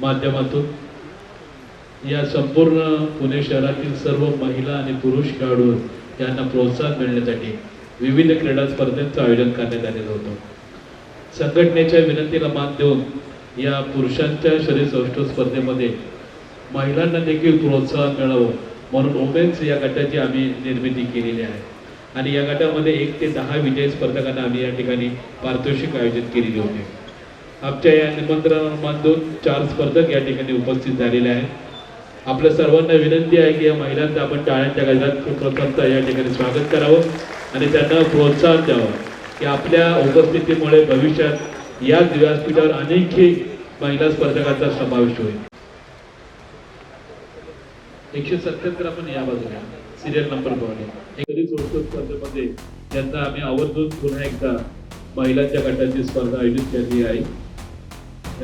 माध्यमातून. या संपूर्ण पुणे शहरातील सर्व महिला आणि पुरुष खेळाडू यांना प्रोत्साहन मिळण्यासाठी विविध क्रीडा स्पर्धेचं आयोजन करण्यात आलेलं होतं. संघटनेच्या विनंतीला मान देऊन या पुरुषांच्या शरीर सौष्ठव स्पर्धेमध्ये महिलांना देखील प्रोत्साहन मिळावं म्हणून वुमेन्स या गटाची आम्ही निर्मिती केलेली आहे. आणि या गटामध्ये एक ते दहा विजय स्पर्धकांना आम्ही या ठिकाणी पारितोषिक आयोजित केलेली होती. आमच्या या निमंत्रणाला मान चार स्पर्धक या ठिकाणी उपस्थित झालेले आहेत. आपल्या सर्वांना विनंती आहे की या महिलांचा आपण टाळ्यांच्या गजरात प्रथमचा या ठिकाणी स्वागत करावं आणि त्यांना प्रोत्साहन द्यावं की आपल्या उपस्थितीमुळे भविष्यात याच व्यासपीठावर अनेकही महिला स्पर्धकांचा समावेश होईल. एकशे सत्याहत्तर आपण या बाजूला सिरियल नंबर एकरी सोडतो स्पर्धेमध्ये त्यांना आम्ही आवर्जून पुन्हा एकदा महिलांच्या गटाची स्पर्धा आयोजित केली आहे.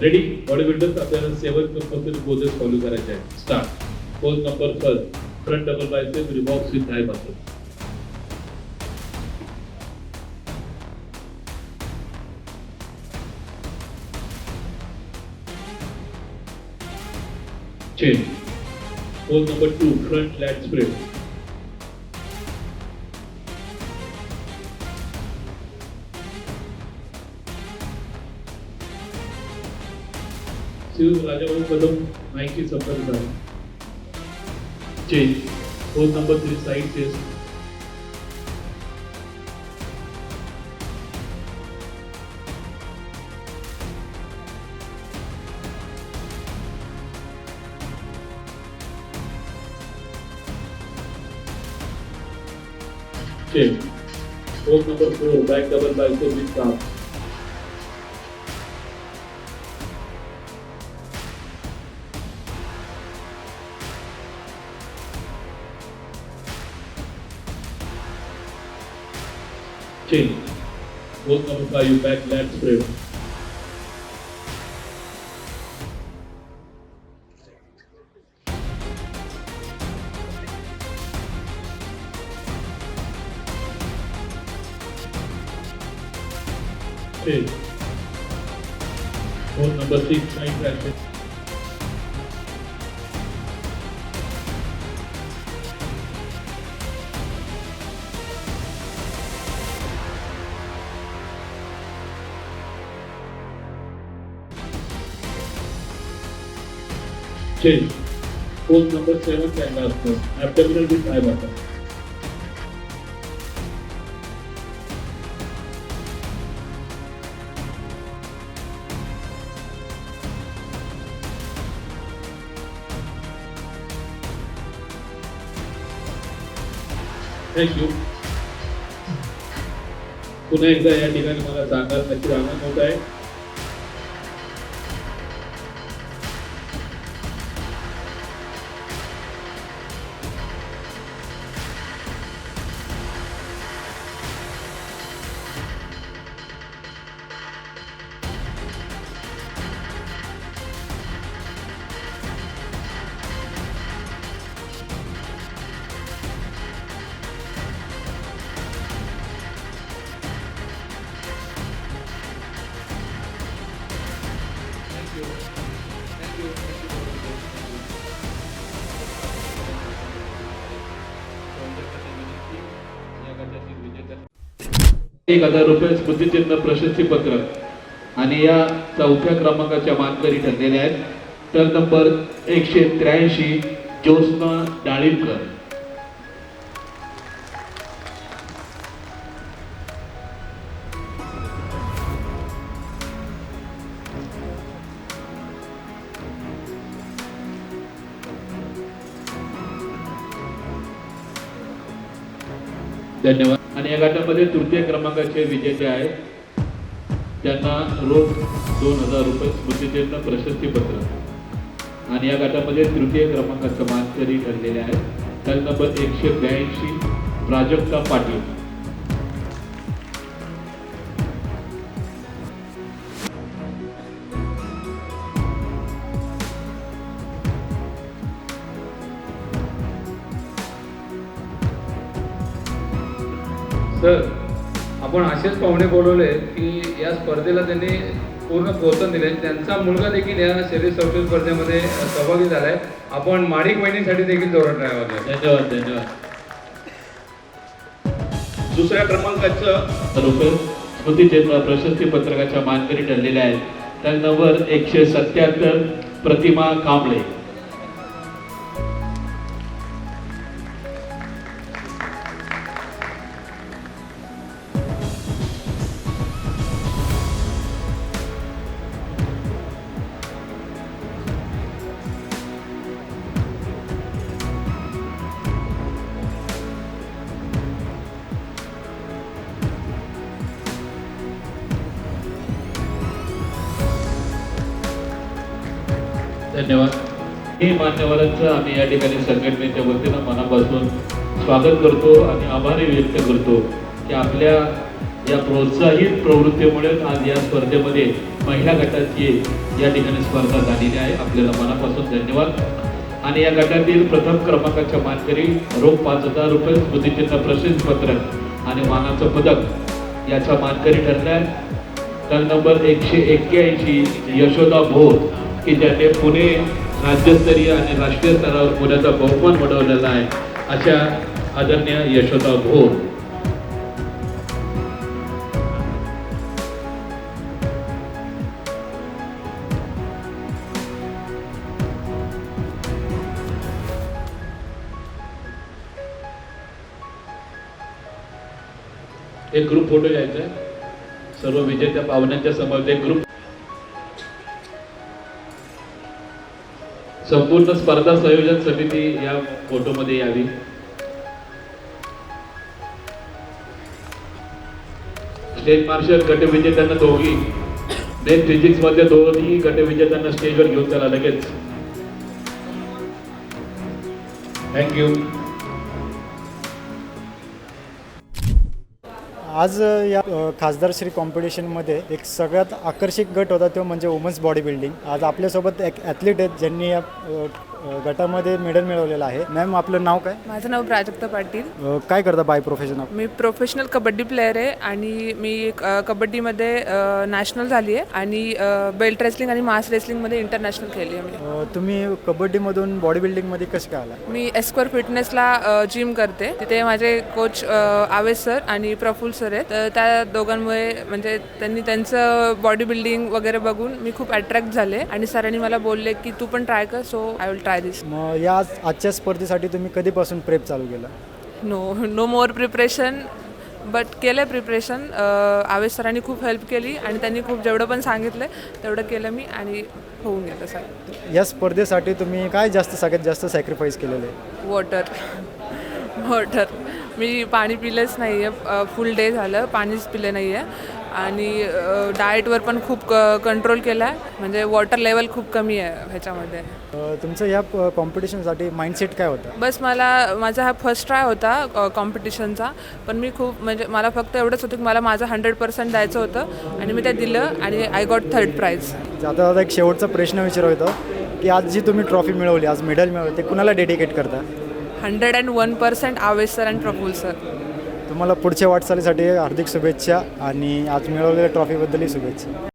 रेडी बॉडी बिल्डर्स आपल्याला सेवन कंपल्सरी पोजेस फॉलो करायचे आहेत. Start pose number first front double bicep रिबॉक्स with high muscle change pose number two front lat spread Shri Rajabhau Kadam माहिती संपर्क झाला change four number three side test Check. Bolt number 4, back double by 4 with top. change. Both number five, you back left straight. Both number six, nine practice. Change. Pose number seven, and last one. Abdominal with high bottom. Thank you पुन्हा एकदा या ठिकाणी मला सांगायला नक्की आनंद होत आहे एक हजार रुपये स्मृतिचिन्ह प्रशस्ती पत्र आणि या चौथ्या क्रमांकाच्या मानकरी ठरलेल्या आहेत. तर नंबर एकशे त्र्याऐंशी ज्योत्स्ना डाळिंबकर धन्यवाद. आणि या गटामध्ये तृतीय क्रमांकाचे विजेते आहेत. त्यांना रोख दोन हजार रुपये स्मृतिचिन्ह प्रशस्तीपत्र आणि या गटामध्ये तृतीय क्रमांकाचा मानकरी ठरलेले आहेत. त्यात नंबर एकशे ब्याऐंशी प्राजक्ता पाटील. तर आपण असेच पाहुणे बोलवले की या स्पर्धेला त्यांनी पूर्ण प्रोत्साहन दिले त्यांचा मुलगा देखील या शरीर संशोधन स्पर्धेमध्ये सहभागी झाला आहे आपण माणिक वहिनीसाठी देखील जोरात राहावं धन्यवाद धन्यवाद. दुसऱ्या क्रमांकाचं रुपये स्मृतिचिन्ह प्रशस्ती पत्रकाच्या मानकरी ठरलेल्या आहेत. त्यांना वर एकशे सत्याहत्तर प्रतिमा कांबळे. धन्यवाद. हे मान्यवरांचं आम्ही या ठिकाणी संघटनेच्या वतीनं मनापासून स्वागत करतो आणि आभारही व्यक्त करतो की आपल्या या प्रोत्साहित प्रवृत्तीमुळे आज या स्पर्धेमध्ये महिला गटाची या ठिकाणी स्पर्धा झालेली आहे. आपल्याला मनापासून धन्यवाद. आणि या गटातील प्रथम क्रमांकाच्या मानकरी रोख पाच हजार रुपये स्मृतिचिन्ह प्रशस्ती पत्रक आणि मानाचं पदक याचा मानकरी ठरलाय. तर नंबर एकशे एक्क्याऐंशी यशोदा भोर. की ज्याने पुणे राज्यस्तरीय आणि राष्ट्रीय स्तरावर पुण्याचा बहुमान मिळवलेला आहे अशा आदरणीय यशोदा भोर एक ग्रुप फोटो घ्यायचा आहे. सर्व विजेत्या पाहुण्यांच्या समोर एक ग्रुप संपूर्ण स्पर्धा संयोजन समिती या फोटोमध्ये यावी. स्टेज मार्शल गटविजेत्यांना दोघी. मेन फिजिक्समध्ये दोन्ही गटविजेत्यांना स्टेजवर घेऊन चला लगेच. थँक्यू आज या खासदार श्री कॉम्पिटिशनमध्ये एक सगळ्यात आकर्षक गट होता तो म्हणजे वुमन्स बॉडी बिल्डिंग आज आपल्यासोबत एक ॲथलीट आहेत ज्यांनी या गटामध्ये मेडल मिळवलेलं आहे. मॅम आपलं नाव काय? माझं नाव प्राजक्ता पाटील. अ, काय करता बाय प्रोफेशन मी प्रोफेशनल कबड्डी प्लेअर आहे आणि मी अ, कबड्डीमध्ये अ, नॅशनल झाली आहे आणि अ, बेल्ट रेसलिंग आणि मास रेसलिंगमध्ये इंटरनॅशनल केली आहे मी. तुम्ही कबड्डीमधून बॉडी बिल्डिंगमध्ये कसं काय आला मी एस्क्वर फिटनेसला जिम करते. तिथे माझे कोच आवेश सर आणि प्रफुल सर आहेत. तर त्या दोघांमुळे म्हणजे त्यांनी त्यांचं बॉडी बिल्डिंग वगैरे बघून मी खूप अट्रॅक्ट झाले आणि सरांनी मला बोलले की तू पण ट्राय कर so I will try this मग या आज- आजच्या स्पर्धेसाठी तुम्ही कधीपासून प्रेप चालू केला? No no more preparation but केलं आहे प्रिपरेशन आवेश सरांनी खूप हेल्प केली आणि त्यांनी खूप जेवढं पण सांगितलं तेवढं केलं मी आणि होऊन गेलं सर. या स्पर्धेसाठी तुम्ही काय जास्त सगळ्यात जास्त सॅक्रिफाईस केलेलं आहे? वॉटर वॉटर मी पाणी पिलंच नाही आहे फुल डे झालं. पाणीच पिलं नाही आहे आणि डाएटवर पण खूप क कंट्रोल केला आहे म्हणजे वॉटर लेवल खूप कमी आहे ह्याच्यामध्ये. तुमचं या कॉम्पिटिशनसाठी माइंडसेट काय होतं? बस मला माझा हा फर्स्ट ट्राय होता कॉम्पिटिशनचा. पण मी खूप म्हणजे मला फक्त एवढंच होतं की मला माझं हंड्रेड पर्सेंट द्यायचं होतं आणि मी ते दिलं आणि आय गॉट थर्ड प्राईज. आता आता एक शेवटचा प्रश्न विचारत होतो की आज जी तुम्ही ट्रॉफी मिळवली आज मेडल मिळवलं ते कुणाला डेडिकेट करता? Hundred and one percent Avesh sir and Praful sir. तुम्हाला पुढच्या वाटचालीसाठी हार्दिक शुभेच्छा आणि आज मिळवलेल्या ट्रॉफीबद्दलही शुभेच्छा.